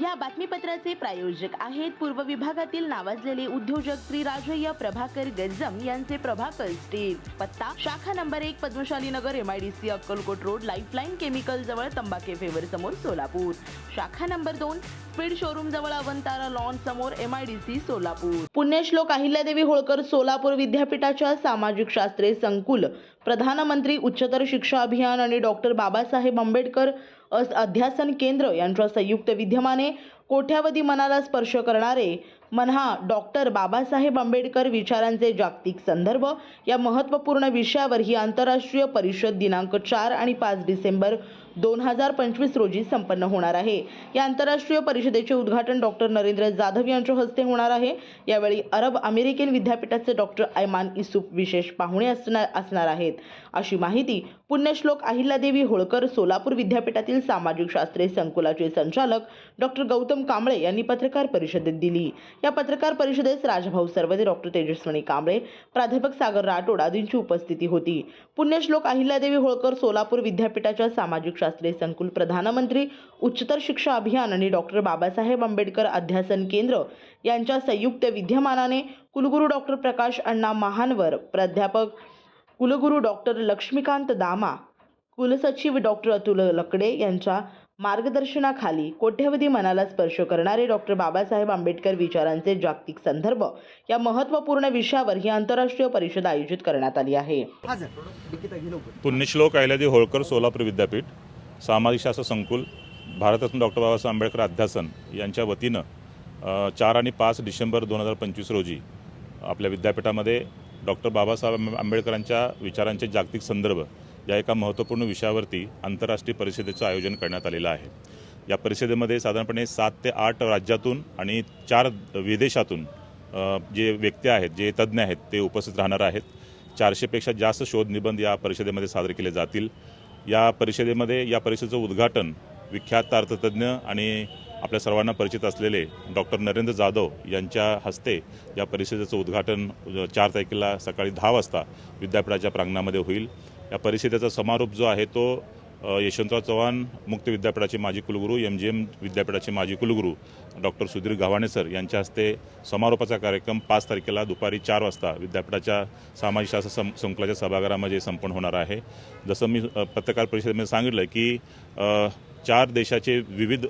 या बातमीपत्राचे प्रायोजक आहेत पूर्व विभागातील नावाजलेले उद्योजक श्री राजय्य प्रभाकर गज्जम यांचे प्रभाकर स्टील पत्ता शाखा नंबर एक Padmashali Nagar M IDC Akkalkot road Lifeline Chemical जवळ तंबाखे फेवर समोर सोलापूर. शाखा नंबर दोन स्पीड शोरूम जवळ अवंतारा लॉन समोर एम आयडीसी सोलापूर. पुण्यश्लोक अहिल्यादेवी होळकर सोलापूर विद्यापीठाच्या सामाजिक शास्त्रे संकुल. प्रधानमंत्री उच्चतर शिक्षा अभियान आणि डॉक्टर बाबासाहेब आंबेडकर अध्यासन केंद्र यांच्या संयुक्त विद्यमाने कोट्यावधी मनाला स्पर्श करणारे मनहा डॉक्टर बाबासाहेब आंबेडकर विचारांचे जागतिक संदर्भ या महत्त्वपूर्ण विषयावर ही आंतरराष्ट्रीय परिषद दिनांक चार आणि पाच डिसेंबर दोन हजार पंचवीस रोजी संपन्न होणार आहे. या आंतरराष्ट्रीय परिषदेचे उद्घाटन डॉक्टर नरेंद्र जाधव यांच्या हस्ते होणार आहे. यावेळी अरब अमेरिकन विद्यापीठाचे डॉक्टर ऐमान इसूफ विशेष पाहुणे असणार असणार आहेत. अशी माहिती पुण्यश्लोक अहिल्यादेवी होळकर सोलापूर विद्यापीठातील सामाजिक शास्त्रे संकुलाचे संचालक डॉक्टर गौतम कांबळे यांनी पत्रकार परिषदेत दिली. या पत्रकार परिषदेस राजभाऊ सर्वदे डॉक्टर तेजस्विनी कांबळे प्राध्यापक सागर राठोड आदींची उपस्थिती होती. पुण्यश्लोक अहिल्यादेवी होळकर सोलापूर विद्यापीठाच्या सामाजिक शास्त्रीय संकुल प्रधानमंत्री उच्चतर शिक्षा अभियान आणि डॉक्टर बाबासाहेब आंबेडकर अध्यासन केंद्र यांच्या संयुक्त विद्यमानाने कुलगुरू डॉक्टर प्रकाश अण्णा महानवर प्राध्यापक कुलगुरू डॉक्टर लक्ष्मीकांत दामा कुलसचिव डॉक्टर अतुल लकडे यांच्या मार्गदर्शनाखाली कोट्यवधी मनाला स्पर्श करणारे डॉक्टर बाबासाहेब आंबेडकर विचारांचे जागतिक संदर्भ या महत्त्वपूर्ण विषयावर ही आंतरराष्ट्रीय परिषद आयोजित करण्यात आली आहे. पुण्यश्लोक अहिल्यादेवी होळकर सोलापूर विद्यापीठ सामाजिक शास्त्र संकुल भारतरत्न डॉक्टर बाबासाहेब आंबेडकर अध्यासन यांच्या वतीनं चार आणि पाच डिसेंबर दोन हजार पंचवीस रोजी आपल्या विद्यापीठामध्ये डॉक्टर बाबासाहेब आंबेडकरांच्या विचारांचे जागतिक संदर्भ या एका महत्त्वपूर्ण विषयावरती आंतरराष्ट्रीय परिषदेचं आयोजन करण्यात आलेलं आहे. या परिषदेमध्ये साधारणपणे सात ते आठ राज्यातून आणि चार विदेशातून जे व्यक्ती आहेत जे तज्ज्ञ आहेत ते उपस्थित राहणार आहेत. चारशेपेक्षा जास्त शोध निबंध या परिषदेमध्ये सादर केले जातील. या परिषदेमध्ये या परिषदेचं उद्घाटन विख्यात अर्थतज्ज्ञ आणि आपल्या सर्वांना परिचित असलेले डॉक्टर नरेंद्र जाधव यांच्या हस्ते या परिषदेचं उद्घाटन चार तारखेला सकाळी दहा वाजता विद्यापीठाच्या प्रांगणामध्ये होईल. या परिषदेचा समारोप जो आहे तो यशवंतराव चव्हाण मुक्त विद्यापीठाचे माजी कुलगुरू एम जी एम विद्यापीठाचे माजी कुलगुरू डॉक्टर सुधीर गव्हाणे सर यांच्या हस्ते समारोपाचा कार्यक्रम पाच तारखेला दुपारी चार वाजता विद्यापीठाच्या सामाजिक शास्त्र सं संकुलाच्या सभागृहामध्ये संपन्न होणार आहे. जसं मी पत्रकार परिषदेमध्ये सांगितलं की चार देशाचे विविध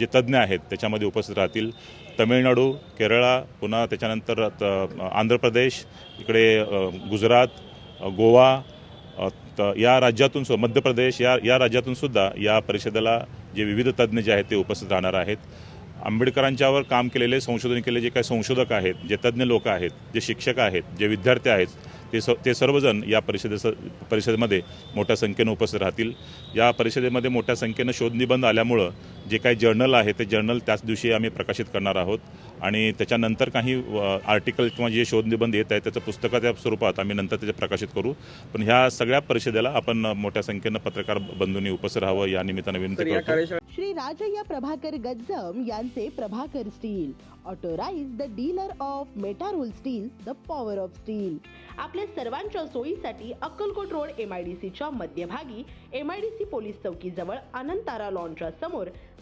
जे तज्ज्ञ आहेत त्याच्यामध्ये उपस्थित राहतील तमिळनाडू केरळा पुन्हा त्याच्यानंतर त- आंध्र प्रदेश इकडे गुजरात गोवा तर या राज्यातून सु मध्य प्रदेश या या राज्यातून सुद्धा या परिषदेला जे विविध तज्ज्ञ जे आहेत ते उपस्थित राहणार आहेत. आंबेडकरांच्यावर काम केलेले संशोधन केले जे काही संशोधक आहेत जे तज्ज्ञ लोक आहेत जे शिक्षक आहेत जे विद्यार्थी आहेत ते स ते सर्वजण या परिषदेचं परिषदेमध्ये मोठ्या संख्येनं उपस्थित राहतील. या परिषदेमध्ये मोठ्या संख्येनं शोधनिबंध आल्यामुळं जे काही जर्नल आहे ते जर्नल त्याच दिवशी आम्ही प्रकाशित करणार आहोत. आणि त्याच्यानंतर काही आर्टिकल किंवा जे शोधनिबंध येत आहेत त्याचं पुस्तकाच्या स्वरूपात आम्ही नंतर त्याचे प्रकाशित करू. पण ह्या सगळ्या परिषदेला आपण मोठ्या संख्येनं पत्रकार बंधूंनी उपस्थित राहावं या निमित्तानं तर विनंती या करतो. श्री राजय्य प्रभाकर गज्जम यांचे Prabhakar steel authorised dealer of Metarol steel the power of steel. आपल्या सर्वांच्या सोयीसाठी अक्कलकोट रोड एमआयडीसीच्या मध्यभागी एमआयडीसी पोलीस चौकीजवळ अनंतारा लॉनच्या समोर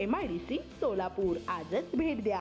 M I D C Solapur. आजच भेट द्या.